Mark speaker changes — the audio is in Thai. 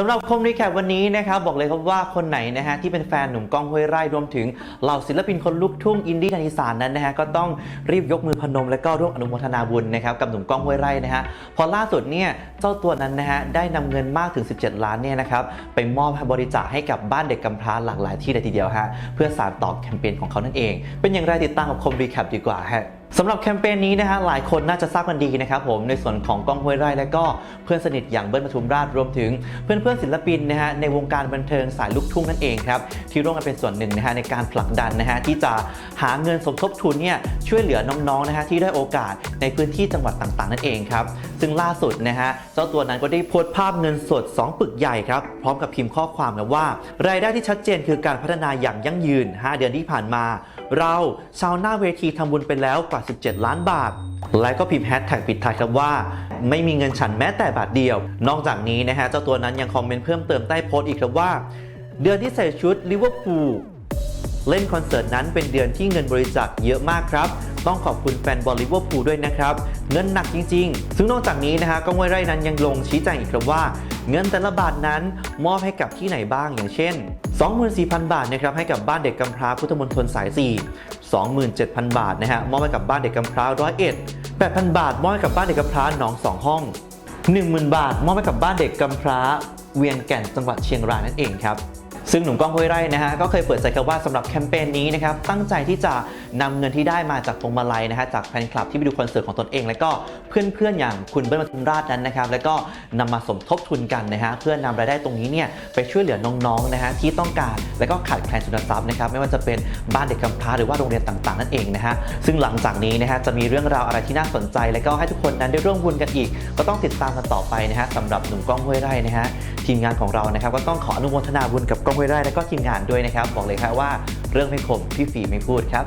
Speaker 1: สำหรับคมรีแคปวันนี้นะครับบอกเลยครับว่าคนไหนนะฮะที่เป็นแฟนหนุ่มก้องห้วยไร่รวมถึงเหล่าศิลปินคนลูกทุ่งอินดี้ทางอีสานนั้นนะฮะก็ต้องรีบยกมือพนมและก็ร่วมอนุโมทนาบุญนะครับกับหนุ่มก้องห้วยไร่นะฮะพอล่าสุดเนี่ยเจ้าตัวนั้นนะฮะได้นำเงินมากถึง 17 ล้านเนี่ยนะครับไปมอบให้บริจาคให้กับบ้านเด็กกำพร้าหลากหลายที่เลยทีเดียวฮะเพื่อสานต่อแคมเปญของเขานั่นเอง เป็นอย่างไรติดตามกับคมรีแคปดีกว่าฮะ สำหรับแคมเปญนี้นะฮะหลายคนน่าจะทราบกันดีนะครับผมในส่วนของก้องห้วยไร่และก็เพื่อนสนิทอย่างเบิ้ลปทุมราชรวมถึง เพื่อนเพื่อนๆศิลปินนะฮะในวงการบันเทิงสายลูกทุ่งนั่นเองครับที่ร่วมกันเป็นส่วนหนึ่งนะฮะในการผลักดันนะฮะที่จะหาเงินสมทบทุนเนี่ยช่วยเหลือน้องๆนะฮะที่ได้โอกาสในพื้นที่จังหวัดต่างๆ นั่นเองครับซึ่งล่าสุดนะฮะเจ้าตัวนั้นก็ได้โพสต์ภาพเงินสด 2 ปึกใหญ่ครับพร้อมกับพิมพ์ข้อความนะว่า รายได้ที่ชัดเจนคือการพัฒนาอย่างยั่งยืน 5 เดือนที่ผ่านมา เราชาวหน้าเวทีทำบุญไปแล้วกว่า17ล้านบาท และก็พิมพ์แฮชแท็กปิดท้ายครับว่า ไม่มีเงินฉันแม้แต่บาทเดียว นอกจากนี้นะฮะเจ้าตัวนั้นยังคอมเมนต์เพิ่มเติมใต้โพสต์อีกครับว่า เดือนที่ใส่ชุดลิเวอร์พูลเล่นคอนเสิร์ตนั้นเป็นเดือนที่เงินบริจาคเยอะมากครับ ต้องขอบคุณแฟนบอลลิเวอร์พูลด้วยนะครับ เงินหนักจริงๆ ซึ่งนอกจากนี้นะฮะก้องห้วยไร่นั้นยังลงชี้แจงอีกครับว่า เงินแต่ละบาทนั้นมอบให้กับที่ไหนบ้างอย่างเช่น 24,000 บาทนะครับให้กับบ้านเด็กกำพร้าพุทธมณฑลสาย 4 27,000 บาทนะฮะมอบให้กับบ้านเด็กกำพร้าร้อยเอ็ด8,000 บาท มอบให้กับบ้านเด็กกำพร้าหนองสองห้อง 10,000 บาท มอบให้กับบ้านเด็กกำพร้าเวียงแก่นจังหวัดเชียงรายนั่นเองครับ ซึ่งหนุ่มก้องห้วยไร่นะฮะก็เคยเปิดใจครับว่าสำหรับแคมเปญนี้นะครับตั้งใจที่จะนำเงินที่ได้มาจากพวงมาลัยนะฮะจากแฟนคลับที่ไปดูคอนเสิร์ตของตนเอง แล้วก็เพื่อนๆอย่างคุณเบิ้ลปทุมราชนั้นนะครับแล้วก็นำมาสมทบทุนกันนะฮะเพื่อนำรายได้ตรงนี้เนี่ยไปช่วยเหลือน้องๆนะฮะที่ต้องการแล้วก็ขาดแคลนทุนทรัพย์นะครับไม่ว่าจะเป็นบ้านเด็กกำพร้าหรือว่าโรงเรียนต่างๆนั่นเองนะฮะซึ่งหลังจากนี้นะฮะจะมีเรื่องราวอะไรที่น่าสนใจ แล้วก็ให้ทุกคนนั้นได้ร่วมบุญกันอีก ก็ต้องติดตามกันต่อไปนะฮะสำหรับหนุ่มก้องห้วยไร่นะฮะทีมงานของเรานะครับก็ต้องขออนุโมทนาบุญกับก้องห้วยไร่และก็ทีมงานด้วยนะครับ บอกเลยครับว่าเรื่องไม่คมพี่ฝีไม่พูดครับ